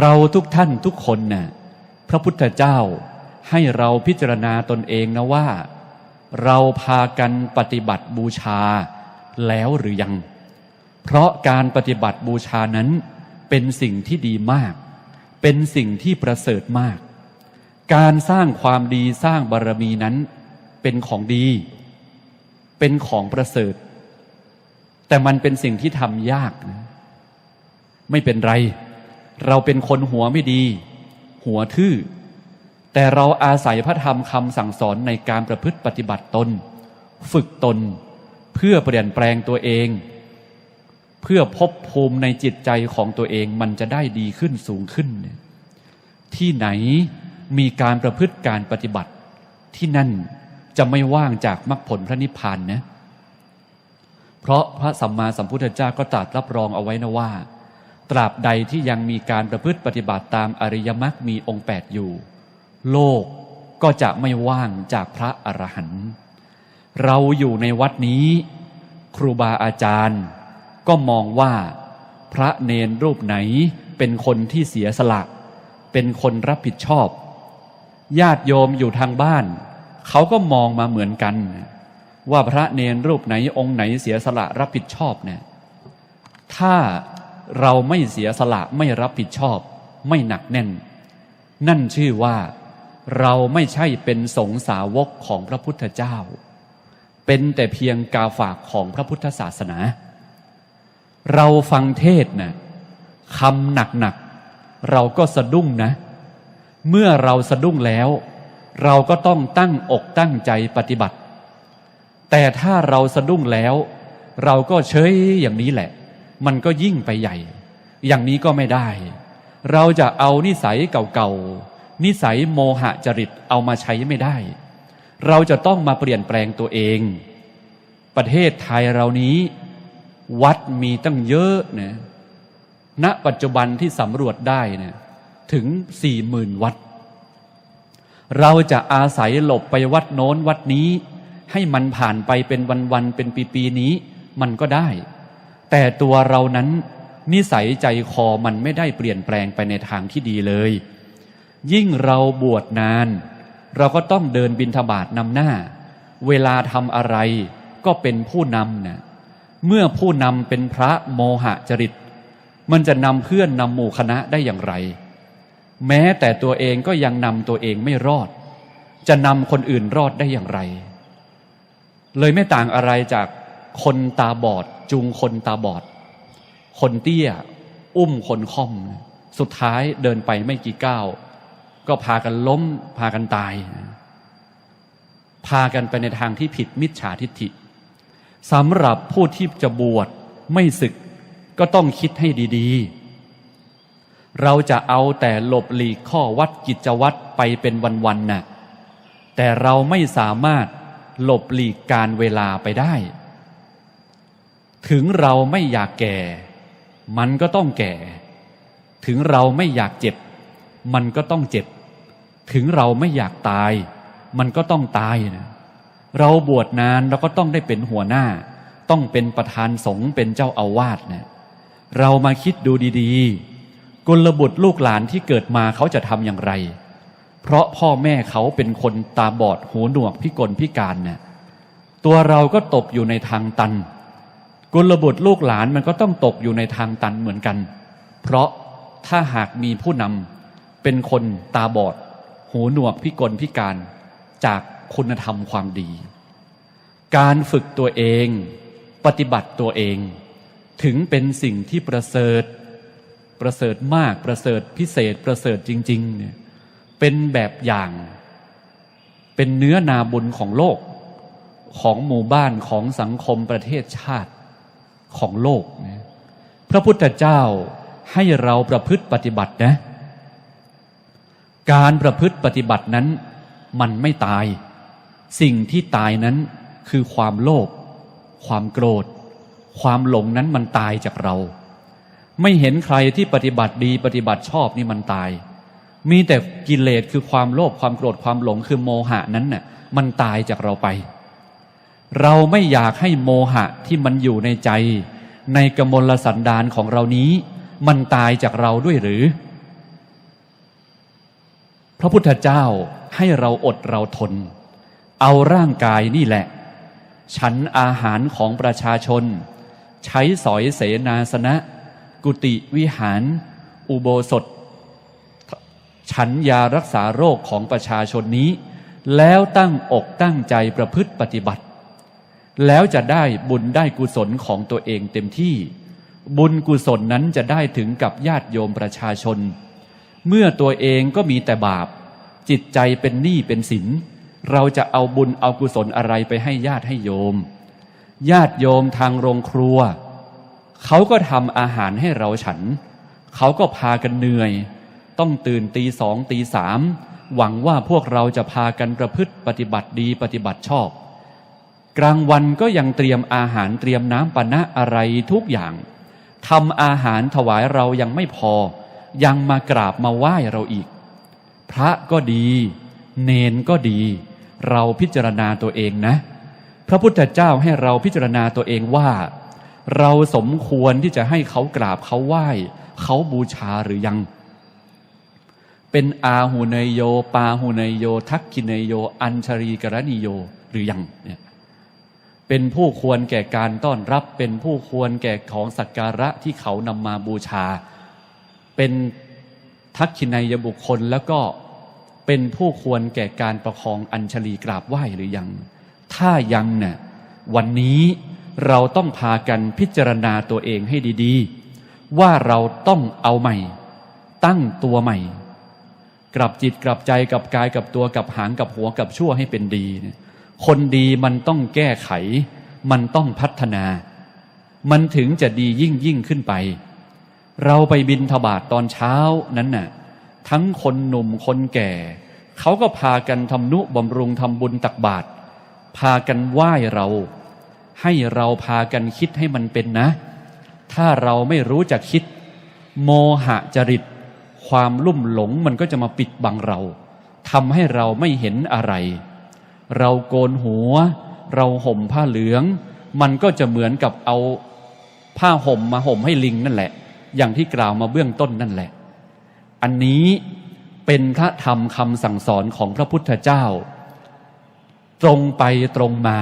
เราทุกท่านทุกคนน่ะพระพุทธเจ้าให้เราพิจารณาตนเองนะว่า เราพากันปฏิบัติบูชาแล้วหรือยัง เพราะการปฏิบัติบูชานั้นเป็นสิ่งที่ดีมาก เป็นสิ่งที่ประเสริฐมาก การสร้างความดีสร้างบารมีนั้นเป็นของดี เป็นของประเสริฐ แต่มันเป็นสิ่งที่ทำยากนะไม่เป็นไร เราเป็นคนหัวไม่ดี หัวทื่อ แต่เราอาศัยพระธรรมคำสั่งสอนในการประพฤติปฏิบัติตน ฝึกตน เพื่อเปลี่ยนแปลงตัวเอง เพื่อพบภูมิในจิตใจของตัวเองมันจะได้ดีขึ้นสูงขึ้น ที่ไหนมีการประพฤติการปฏิบัติที่นั่นจะไม่ว่างจากมรรคผลพระนิพพานนะ เพราะพระสัมมาสัมพุทธเจ้าก็ตรัสรับรองเอาไว้นะว่า ตราบใดที่ยังมีการประพฤติปฏิบัติตามอริยมรรคมีองค์แปดอยู่ โลกก็จะไม่ว่างจากพระอรหันต์เราอยู่ในวัดนี้ ครูบาอาจารย์ ก็มองว่า พระเนนรูปไหนเป็นคนที่เสียสละ เป็นคนรับผิดชอบ ญาติโยมอยู่ทางบ้าน เขาก็มองมาเหมือนกัน ว่าพระเนนรูปไหนองค์ไหนเสียสละรับผิดชอบเนี่ยถ้า เราไม่เสียสละไม่รับผิดชอบ ไม่หนักแน่น นั่นชื่อว่าเราไม่ใช่เป็นสงสาวกของพระพุทธเจ้า เป็นแต่เพียงกาฝากของพระพุทธศาสนา เราฟังเทศนะคำหนักๆเราก็สะดุ้งนะ เมื่อเราสะดุ้งแล้ว เราก็ต้องตั้งอกตั้งใจปฏิบัติ แต่ถ้าเราสะดุ้งแล้ว เราก็เฉยอย่างนี้แหละ มันก็ยิ่งไปใหญ่ อย่างนี้ก็ไม่ได้ เราจะเอานิสัยเก่าๆ นิสัยโมหะจริตเอามาใช้ไม่ได้ เราจะต้องมาเปลี่ยนแปลงตัวเอง ประเทศไทยเรานี้ วัดมีตั้งเยอะนะณปัจจุบันที่สำรวจได้เนี่ยถึงสี่หมื่นวัด เราจะอาศัยหลบไปวัดโน้นวัดนี้ ให้มันผ่านไปเป็นวันๆเป็นปีๆนี้ มันก็ได้ แต่ตัวเรานั้นนิสัยใจคอมันไม่ได้เปลี่ยนแปลงไปในทางที่ดีเลย ยิ่งเราบวชนาน เราก็ต้องเดินบินทบาทนำหน้า เวลาทำอะไรก็เป็นผู้นำนะเมื่อผู้นำเป็นพระโมหะจริต มันจะนำเพื่อนนำหมู่คณะได้อย่างไร แม้แต่ตัวเองก็ยังนำตัวเองไม่รอด จะนำคนอื่นรอดได้อย่างไร เลยไม่ต่างอะไรจากคนตาบอด จูงคนตาบอด คนเตี้ย อุ้มคนค่อม สุดท้ายเดินไปไม่กี่ก้าว ก็พากันล้ม พากันตาย พากันไปในทางที่ผิดมิจฉาทิฏฐิสำหรับผู้ที่จะบวชไม่ศึกก็ต้องคิดให้ดีๆ เราจะเอาแต่หลบหลีกข้อวัดกิจวัตรไปเป็นวันๆน่ะแต่เราไม่สามารถหลบหลีกการเวลาไปได้ ถึงเราไม่อยากแก่ มันก็ต้องแก่ ถึงเราไม่อยากเจ็บ มันก็ต้องเจ็บ ถึงเราไม่อยากตาย มันก็ต้องตายนะเราบวชนานเราก็ต้องได้เป็นหัวหน้า ต้องเป็นประธานสงฆ์เป็นเจ้าอาวาสนะเรามาคิดดูดีๆ กุลบุตรลูกหลานที่เกิดมาเขาจะทำอย่างไร เพราะพ่อแม่เขาเป็นคนตาบอดหูหนวกพิกลพิการนะ่ะตัวเราก็ตกอยู่ในทางตัน กุลบุตรลูกหลานมันก็ต้องตกอยู่ในทางตันเหมือนกัน เพราะถ้าหากมีผู้นำเป็นคนตาบอด หูหนวกพิกลพิการจากคุณธรรมความดี การฝึกตัวเอง ปฏิบัติตัวเอง ถึงเป็นสิ่งที่ประเสริฐ ประเสริฐมากประเสริฐพิเศษประเสริฐจริงๆเนี่ยเป็นแบบอย่าง เป็นเนื้อนาบุญของโลกของหมู่บ้านของสังคมประเทศชาติ ของโลกนะพระพุทธเจ้าให้เราประพฤติปฏิบัตินะ การประพฤติปฏิบัตินั้นมันไม่ตาย สิ่งที่ตายนั้นคือความโลภความโกรธ ความหลงนั้นมันตายจากเรา ไม่เห็นใครที่ปฏิบัติดีปฏิบัติชอบนี่มันตาย มีแต่กิเลสคือความโลภความโกรธความหลงคือโมหะนั้นน่ะมันตายจากเราไป เราไม่อยากให้โมหะที่มันอยู่ในใจ ในกมลสันดานของเรานี้ มันตายจากเราด้วยหรือ พระพุทธเจ้าให้เราอดเราทน เอาร่างกายนี่แหละ ฉันอาหารของประชาชน ใช้สอยเสนาสนะ กุฏิวิหาร อุโบสถ ฉันยารักษาโรคของประชาชนนี้ แล้วตั้งอกตั้งใจประพฤติปฏิบัติ แล้วจะได้บุญได้กุศลของตัวเองเต็มที่ บุญกุศลนั้นจะได้ถึงกับญาติโยมประชาชน เมื่อตัวเองก็มีแต่บาป จิตใจเป็นหนี้เป็นสิน เราจะเอาบุญเอากุศลอะไรไปให้ญาติให้โยม ญาติโยมทางโรงครัว เขาก็ทำอาหารให้เราฉัน เขาก็พากันเหนื่อย ต้องตื่นตีสองตีสามหวังว่าพวกเราจะพากันประพฤติปฏิบัติดีปฏิบัติชอบ กลางวันก็ยังเตรียมอาหารเตรียมน้ำปนะอะไรทุกอย่างทำอาหารถวายเรายังไม่พอ ยังมากราบมาไหว้เราอีก พระก็ดี เนนก็ดี เราพิจารณาตัวเองนะ พระพุทธเจ้าให้เราพิจารณาตัวเองว่า เราสมควรที่จะให้เขากราบเขาไหว้ เขาบูชาหรือยัง เป็นอาหูเนยโย ปาหูเนยโย ทักขิเนยโย อัญชรีกรณีโยหรือยังเนี่ย เป็นผู้ควรแก่การต้อนรับ เป็นผู้ควรแก่ของสักการะที่เขานำมาบูชา เป็นทักขินัยบุคคลแล้วก็เป็นผู้ควรแก่การประคองอัญชลีกราบไหว้หรือยัง ถ้ายังเนี่ยวันนี้เราต้องพากันพิจารณาตัวเองให้ดีๆ ว่าเราต้องเอาใหม่ ตั้งตัวใหม่ กลับจิตกลับใจกับกายกับตัวกับหางกับหัวกับชั่วให้เป็นดีเนี่ย คนดีมันต้องแก้ไข มันต้องพัฒนา มันถึงจะดียิ่งยิ่งขึ้นไป เราไปบินทบาทตอนเช้านั้นน่ะ ทั้งคนหนุ่มคนแก่ เขาก็พากันทำนุบำรุงทำบุญตักบาตรพากันไหว้เรา ให้เราพากันคิดให้มันเป็นนะ ถ้าเราไม่รู้จักคิด โมหะจริต ความลุ่มหลงมันก็จะมาปิดบังเราทำให้เราไม่เห็นอะไร เราโกนหัว เราห่มผ้าเหลือง มันก็จะเหมือนกับเอาผ้าห่มมาห่มให้ลิงนั่นแหละ อย่างที่กล่าวมาเบื้องต้นนั่นแหละ อันนี้เป็นพระธรรมคำสั่งสอนของพระพุทธเจ้า ตรงไปตรงมา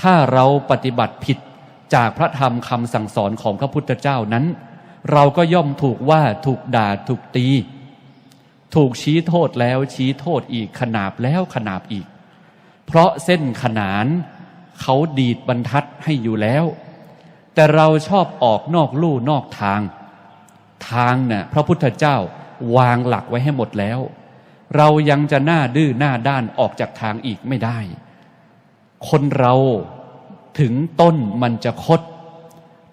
ถ้าเราปฏิบัติผิดจากพระธรรมคำสั่งสอนของพระพุทธเจ้านั้น เราก็ย่อมถูกว่าถูกด่าถูกตี ถูกชี้โทษแล้วชี้โทษอีกขนาบแล้วขนาบอีก เพราะเส้นขนานเขาดีดบรรทัดให้อยู่แล้ว แต่เราชอบออกนอกลู่นอกทาง ทางเนี่ยพระพุทธเจ้าวางหลักไว้ให้หมดแล้ว เรายังจะหน้าดื้อหน้าด้านออกจากทางอีกไม่ได้ คนเราถึงต้นมันจะคด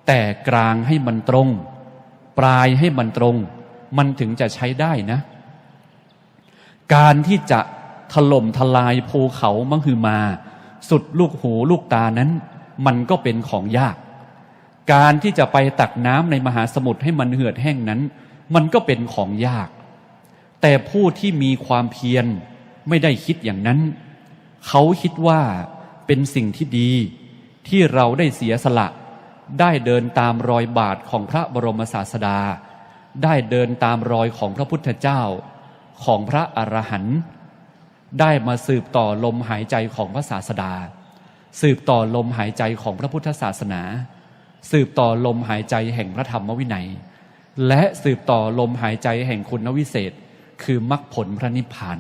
แต่กลางให้มันตรง ปลายให้มันตรง มันถึงจะใช้ได้นะ การที่จะ ถล่มทลายภูเขามังคือมา สุดลูกหูลูกตานั้น มันก็เป็นของยาก การที่จะไปตักน้ำในมหาสมุทรให้มันเหือดแห้งนั้น มันก็เป็นของยาก แต่ผู้ที่มีความเพียรไม่ได้คิดอย่างนั้น เขาคิดว่าเป็นสิ่งที่ดีที่เราได้เสียสละ ได้เดินตามรอยบาทของพระบรมศาสดา ได้เดินตามรอยของพระพุทธเจ้า ของพระอรหันต์ ได้มาสืบต่อลมหายใจของพระศาสดา สืบต่อลมหายใจของพระพุทธศาสนา สืบต่อลมหายใจแห่งพระธรรมวินัย และสืบต่อลมหายใจแห่งคุณวิเศษ คือมรรคผลพระนิพพาน